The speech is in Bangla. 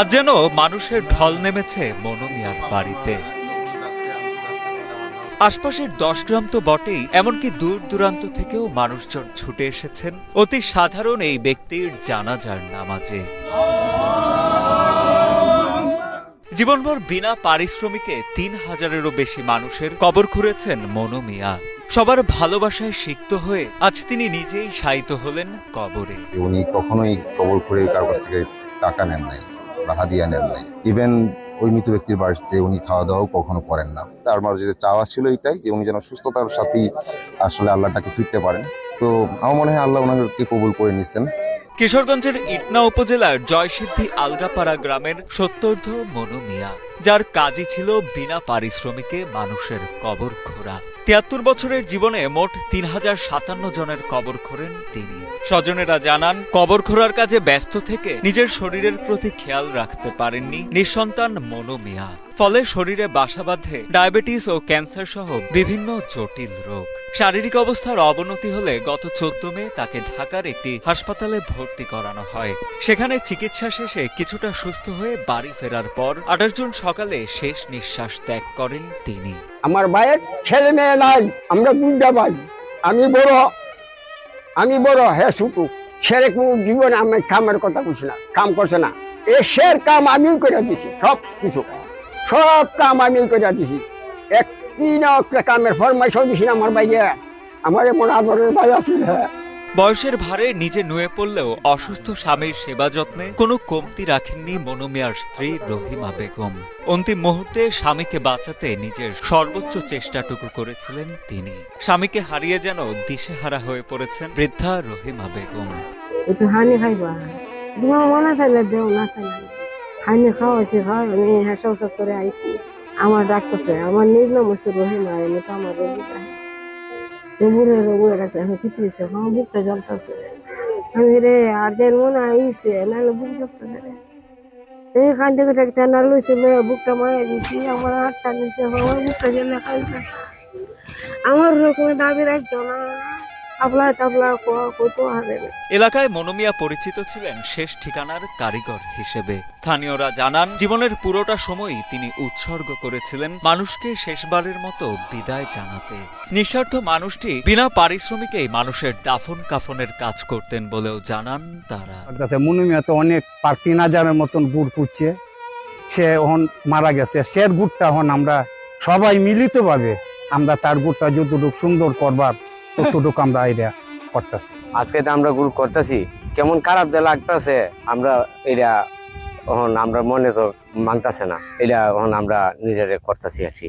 আজ যেন মানুষের ঢল নেমেছে মনোমিয়ার বাড়িতে। আশপাশের দশ গ্রাম তো বটেই, এমনকি দূর দূরান্ত থেকেও মানুষজন ছুটে এসেছেন। অতি সাধারণ এই ব্যক্তির জানাজার নামাজে। জীবনভর বিনা পারিশ্রমিকে তিন হাজারেরও বেশি মানুষের কবর খুঁড়েছেন মনু মিয়া সবার ভালোবাসায় সিক্ত হয়ে আজ তিনি নিজেই শায়িত হলেন কবরে। উনি কখনোই কবর করে কারও কাছ থেকে টাকা নেন নাই। হাদিয়া নেন নাই। ইভেন ওই মৃত ব্যক্তির বাড়িতে উনি খাওয়া দাওয়াও কখনো করেন না। তার মাঝে যে চাওয়া ছিল এটাই যে উনি যেন সুস্থতার সাথেই আসলে আল্লাহটাকে ফিরতে পারেন। তো আমার মনে হয় আল্লাহ ওনাকে কবুল করে নিচ্ছেন কিশোরগঞ্জের ইটনা উপজেলার জয়সিদ্ধি আলগাপাড়া গ্রামের সত্তর্ধ মনু মিয়া, যার কাজই ছিল বিনা পারিশ্রমিকে মানুষের কবর খোঁড়া তিয়াত্তর বছরের জীবনে মোট তিন হাজার সাতান্ন জনের কবর খোঁড়েন তিনি। স্বজনেরা জানান, কবর খোঁড়ার কাজে ব্যস্ত থেকে নিজের শরীরের প্রতি খেয়াল রাখতে পারেননি নিঃসন্তান মনু মিয়া। ফলে শরীরে বাসা বাঁধে ডায়াবেটিস ও ক্যান্সার সহ বিভিন্ন জটিল রোগ। শারীরিক অবস্থার অবনতি হলে গত চোদ্দ মে তাকে ঢাকার একটি হাসপাতালে ভর্তি করানো হয়। সেখানে চিকিৎসা শেষে কিছুটা সুস্থ হয়ে বাড়ি ফেরার পর আঠাশ জুন সকালে শেষ নিঃশ্বাস ত্যাগ করেন তিনি। আমার ভাইয়ের ছেলে মেয়ে নাই, আমরা দুটা ভাই। আমি বড় আমি বড়, হে শুটু ছেলে কোনো জীবনে আমি কামের কথা বুঝি না, কাম করছে না। এ শের কাম আমি করে দিছি, সব কিছু। সব কাম আমি করে দিছি। একটি না কামের ফরমাইশ দিছি না আমার ভাইয়ে আমার এমন আদরের ভাই আছে হ্যাঁ। বয়সের ভারে নিজে নুয়ে পড়লেও অসুস্থ স্বামীর সেবা যত্নে কোনো কমতি রাখেননি মনোমিয়ার স্ত্রী রহিমা বেগম। অন্তিম মুহূর্তে স্বামীকে বাঁচাতে নিজের সর্বোচ্চ চেষ্টাটুকু করেছিলেন তিনি। স্বামীকে হারিয়ে যেন দিশেহারা হয়ে পড়েছেন বৃদ্ধা রহিমা বেগম। আমার ডাকতেছে আমার নিজ নাম হচ্ছে রহিমা আমি তো আমার রোগীটা রবুরে রবুরে ডাকতে আমি কি পেয়েছে আমার বুকটা জ্বলতেছে আমি রে আর দেন মনে আইছে নাহলে বুক জ্বলতেছে রে এই খান থেকে একটা না লইছে লয়ে বুকটা মারা দিছি আমার হাতটা নিছে আমার বুকটা জ্বলে খাইছে আমার রকমের দাবি রাখছো না এলাকায় মনোমিয়া পরিচিত ছিলেন শেষ ঠিকানার কারিগর হিসেবে। স্থানীয়রা জানান জীবনের পুরোটা সময়ই তিনি উৎসর্গ করেছিলেন মানুষকে শেষবারের মতো বিদায় জানাতে। নিঃস্বার্থ মানুষটি বিনা পারিশ্রমিকেই মানুষের দাফন কাফনের কাজ করতেন বলেও জানান তারা। মনোমিয়া তো অনেক পার তিন হাজারের মতন গুড় কুচ্ছে সে এখন মারা গেছে। সের গুড়টা এখন আমরা সবাই মিলিত ভাবে আমরা তার গুড়টা যতটুকু সুন্দর করবার ততটুকু আমরা আইডিয়া করতেছি। আজকে তো আমরা গ্রুপ করতেছি, কেমন খারাপ দিয়ে লাগতেছে, আমরা এটা এখন আমরা মনে তো মানতেছে না। এটা এখন আমরা নিজেরা করতেছি আর কি।